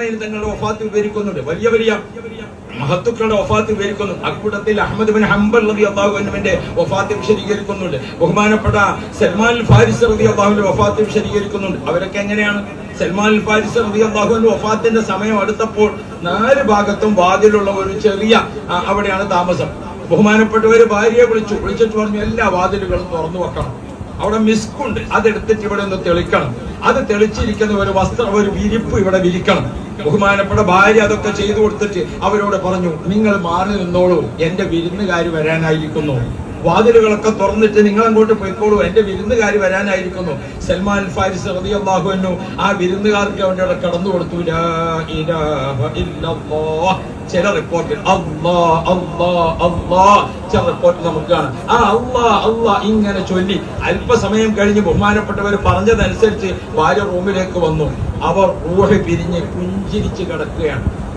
തങ്ങളുടെ ഒഫാത്ത് വിവരിക്കുന്നുണ്ട്. വലിയ വലിയ മഹത്തുക്കളുടെ ഒഫാത്ത് വിവരിക്കുന്നു. അക്കൂട്ടത്തിൽ അഹമ്മദ് ബിൻ ഹംബൽ റബി അള്ളാഹുവിന്റെ ഒഫാത്ത് വിശദീകരിക്കുന്നുണ്ട്. ബഹുമാനപ്പെട്ട സൽമാൻ ഫാരിസ് റബി അള്ളാഹുവിന്റെ ഒഫാത്ത് വിശദീകരിക്കുന്നുണ്ട്. അവരൊക്കെ എങ്ങനെയാണ്? സൽമാൻ ഫാരിസ് റബി അള്ളാഹുവിന്റെ ഒഫാത്തിന്റെ സമയം അടുത്തപ്പോൾ നാല് ഭാഗത്തും വാതിലുള്ള ഒരു ചെറിയ അവിടെയാണ് താമസം. ബഹുമാനപ്പെട്ടവര് ഭാര്യയെ വിളിച്ചു. വിളിച്ചിട്ട് പറഞ്ഞു എല്ലാ വാതിലുകളും തുറന്നു വെക്കണം. അവിടെ മിസ്കുണ്ട്. അതെടുത്തിട്ട് ഇവിടെ ഒന്ന് തെളിക്കണം. അത് തെളിച്ചിരിക്കുന്ന ഒരു വസ്ത്രം ഒരു വിരിപ്പ് ഇവിടെ വിരിക്കണം. ബഹുമാനപ്പെട്ട ഭാര്യ അതൊക്കെ ചെയ്തു കൊടുത്തിട്ട് അവരോട് പറഞ്ഞു നിങ്ങൾ മാറി നിന്നോളൂ. എന്റെ വിരുന്നുകാർ വരാനായിരിക്കുന്നു. വാതിലുകളൊക്കെ തുറന്നിട്ട് നിങ്ങൾ അങ്ങോട്ട് പോയിക്കോളൂ. എന്റെ വിരുന്നുകാർ വരാനായിരിക്കുന്നു. സൽമാൻ ഫാരിസ് അൻഹു. ആ വിരുന്നുകാർക്ക് അവന്റെ അവിടെ കടന്നു കൊടുത്തു. ലാ ഇലാഹ ഇല്ലല്ലാഹ്. ചില റിപ്പോർട്ടിൽ അല്ലാ അല്ലാ അല്ലാ ചില റിപ്പോർട്ടിൽ നമുക്ക് കാണാം. ആ അല്ലാ അല്ലാ ഇങ്ങനെ ചൊല്ലി. അല്പസമയം കഴിഞ്ഞ് ബഹുമാനപ്പെട്ടവർ പറഞ്ഞതനുസരിച്ച് ഭാര്യ റൂമിലേക്ക് വന്നു. അവർ ഊഹ പിരിഞ്ഞ് പുഞ്ചിരിച്ച് കിടക്കുകയാണ്.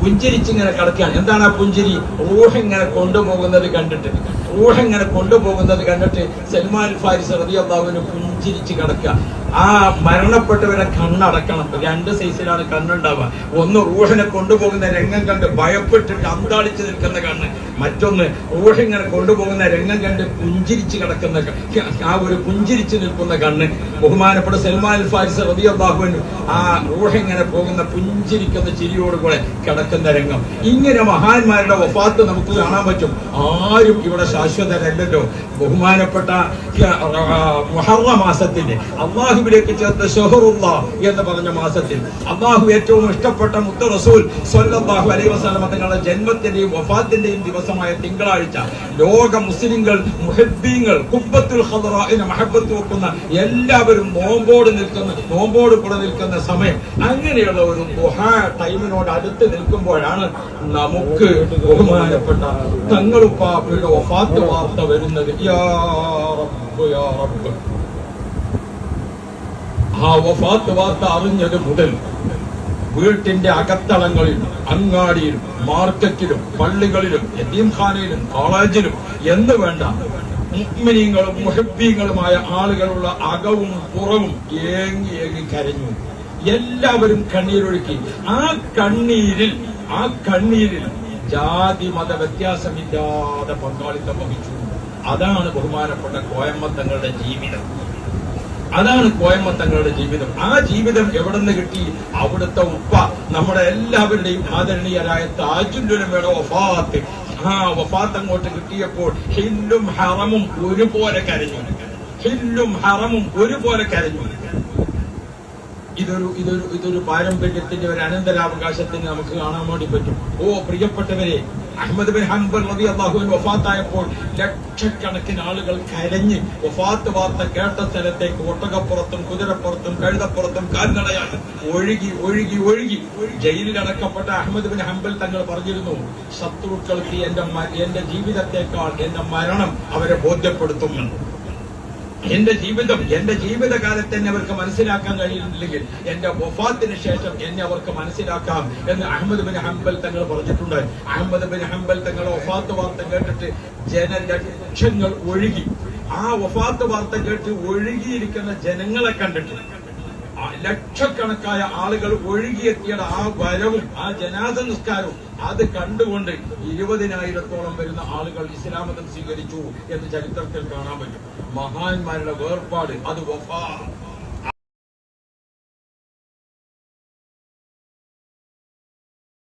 പുഞ്ചിരിച്ചിങ്ങനെ കിടക്കുകയാണ് എന്താണ് ആ പുഞ്ചിരി? റൂഹ് ഇങ്ങനെ കൊണ്ടുപോകുന്നത് കണ്ടിട്ട്. റൂഹ് ഇങ്ങനെ കൊണ്ടുപോകുന്നത് കണ്ടിട്ട് സൽമാൻ ഫാരിസ് റളിയല്ലാഹുവിന് പുഞ്ചിരിച്ച് കിടക്കുക. ആ മരണപ്പെട്ടവരെ കണ്ണടക്കണം. രണ്ട് സൈസിലാണ് കണ്ണുണ്ടാവുക. ഒന്ന് റൂഹിനെ കൊണ്ടുപോകുന്ന രംഗം കണ്ട് ഭയപ്പെട്ടിട്ട് അന്താളിച്ച് നിൽക്കുന്ന കണ്ണ്. മറ്റൊന്ന് റൂഹ് ഇങ്ങനെ കൊണ്ടുപോകുന്ന രംഗം കണ്ട് പുഞ്ചിരിച്ച് കിടക്കുന്ന ആ ഒരു പുഞ്ചിരിച്ച് നിൽക്കുന്ന കണ്ണ്. ബഹുമാനപ്പെട്ട സൽമാൻ ഫാരിസ് റളിയല്ലാഹുവിന് ആ റൂഹ് ഇങ്ങനെ പോകുന്ന പുഞ്ചിരിക്കുന്ന ചിരിയോടുകൂടെ കിടക്കുന്ന രംഗം. ഇങ്ങനെ മഹാന്മാരുടെ വഫാത്ത് നമുക്ക് കാണാൻ പറ്റും. ആരും ഇവിടെ ശാശ്വതരല്ലല്ലോ. ബഹുമാനപ്പെട്ട മുഹറ മാസത്തിന്റെ അള്ളാഹുവിലേക്ക് ചേർത്ത ഷഹറുള്ള എന്ന് പറഞ്ഞ മാസത്തിൽ അള്ളാഹു ഏറ്റവും ഇഷ്ടപ്പെട്ട മുത്ത റസൂൽ സ്വല്ലാഹു അലൈഹി വസ്ലാം തങ്ങളുടെ ജന്മത്തിന്റെയും വഫാത്തിന്റെയും ദിവസമായ തിങ്കളാഴ്ച ലോക മുസ്ലിങ്ങൾ മുഹബ്ബീങ്ങൾ കുബ്ബത്തുൽ ഖദറാഇനെ മഹബത്ത് വെക്കുന്ന എല്ലാവരും നോമ്പോട് നിൽക്കുന്ന നോമ്പോട് കൂടെ നിൽക്കുന്ന സമയം. അങ്ങനെയുള്ള ഒരു ടൈമിനോട് അടുത്ത് നിൽക്കുമ്പോഴാണ് നമുക്ക് ബഹുമാനപ്പെട്ട തങ്ങളുപ്പാപ്പയുടെ വഫാത്ത് വാർത്ത വരുന്നത്. യാ റബ്ബ് യാ റബ്ബ്. ആ വഫാത്ത് വാർത്ത അറിഞ്ഞത് മുതൽ വീട്ടിന്റെ അകത്തളങ്ങളിൽ അങ്ങാടിയിലും മാർക്കറ്റിലും പള്ളികളിലും യതീംഖാനയിലും കോളേജിലും എന്ന് വേണ്ട. മുഹ്മിനീങ്ങളും മുഹബീങ്ങളുമായ ആളുകളുള്ള അകവും പുറവും ഏങ്ങി ഏങ്ങി കരഞ്ഞു. എല്ലാവരും കണ്ണീരൊഴുക്കി. ആ കണ്ണീരിൽ ആ കണ്ണീരിൽ ജാതി മത വ്യത്യാസമില്ലാതെ പങ്കാളിത്തം വഹിച്ചു. അതാണ് ബഹുമാനപ്പെട്ട കോയമ്മത്തങ്ങളുടെ ജീവിതം. അതാണ് കോയമ്മത്തങ്ങളുടെ ജീവിതം. ആ ജീവിതം എവിടെ നിന്ന് കിട്ടി? അവിടുത്തെ ഉപ്പ. നമ്മുടെ എല്ലാവരുടെയും ആദരണീയരായ താജുല്ലുലമയുടെ വഫാത്ത്. ആ വഫാത്ത് അങ്ങോട്ട് കിട്ടിയപ്പോൾ ഹില്ലും ഹറമും ഒരുപോലെ കരഞ്ഞു. ഹില്ലും ഹറമും ഒരുപോലെ കരഞ്ഞു. ഇതൊരു ഇതൊരു ഇതൊരു പാരമ്പര്യത്തിന്റെ ഒരു അനന്തരാവകാശത്തിന് നമുക്ക് കാണാൻ വേണ്ടി പറ്റും. ഓ പ്രിയപ്പെട്ടവരെ അഹമ്മദ് ബിൻ ഹംബർ റബി അള്ളാഹുവിൻ വഫാത്തായപ്പോൾ ലക്ഷക്കണക്കിന് ആളുകൾ കരഞ്ഞ് വഫാത്ത് വാർത്ത കേട്ട സ്ഥലത്തേക്ക് ഒട്ടകപ്പുറത്തും കുതിരപ്പുറത്തും കഴുതപ്പുറത്തും കാൽനടയാണ് ഒഴുകി ഒഴുകി ഒഴുകി ജയിലിൽ അടക്കപ്പെട്ട അഹമ്മദ് ബിൻ ഹംബൽ തങ്ങൾ പറഞ്ഞിരുന്നു ശത്രുക്കൾക്ക് എന്റെ എന്റെ ജീവിതത്തെക്കാൾ എന്റെ മരണം അവരെ ബോധ്യപ്പെടുത്തുമെന്ന് എന്റെ ജീവിതം എന്റെ ജീവിതകാലത്ത് തന്നെ അവർക്ക് മനസ്സിലാക്കാൻ കഴിയുന്നില്ലെങ്കിൽ എന്റെ വഫാത്തിന് ശേഷം എന്നെ അവർക്ക് മനസ്സിലാക്കാം എന്ന് അഹമ്മദ് ബിൻ ഹംബൽ തങ്ങൾ പറഞ്ഞിട്ടുണ്ട്. അഹമ്മദ് ബിൻ ഹംബൽ തങ്ങളുടെ വഫാത്ത് വാർത്ത കേട്ടിട്ട് ജനലക്ഷങ്ങൾ ഒഴുകി. ആ വഫാത്ത് വാർത്ത കേട്ട് ഒഴുകിയിരിക്കുന്ന ജനങ്ങളെ കണ്ടിട്ട് ആ ലക്ഷക്കണക്കായ ആളുകൾ ഒഴുകിയെത്തിയ ആ വരവും ആ ജനാസ നിസ്കാരവും അത് കണ്ടുകൊണ്ട് ഇരുപതിനായിരത്തോളം വരുന്ന ആളുകൾ ഇസ്ലാമതം സ്വീകരിച്ചു എന്ന് ചരിത്രത്തിൽ കാണാൻ പറ്റും. മഹാന്മാരുടെ വേർപാട് അത് വഫാ.